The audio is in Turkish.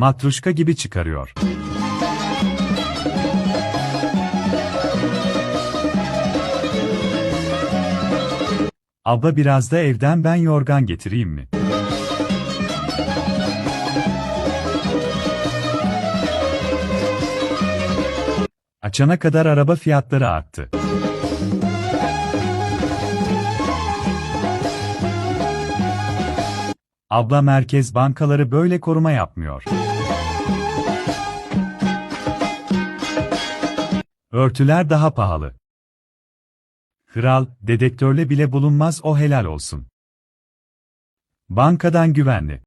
Matruşka gibi çıkarıyor. Abla biraz da evden ben yorgan getireyim mi? Açana kadar araba fiyatları arttı. Abla merkez bankaları böyle koruma yapmıyor. Örtüler daha pahalı. Kral, dedektörle bile bulunmaz o helal olsun. Bankadan güvenli.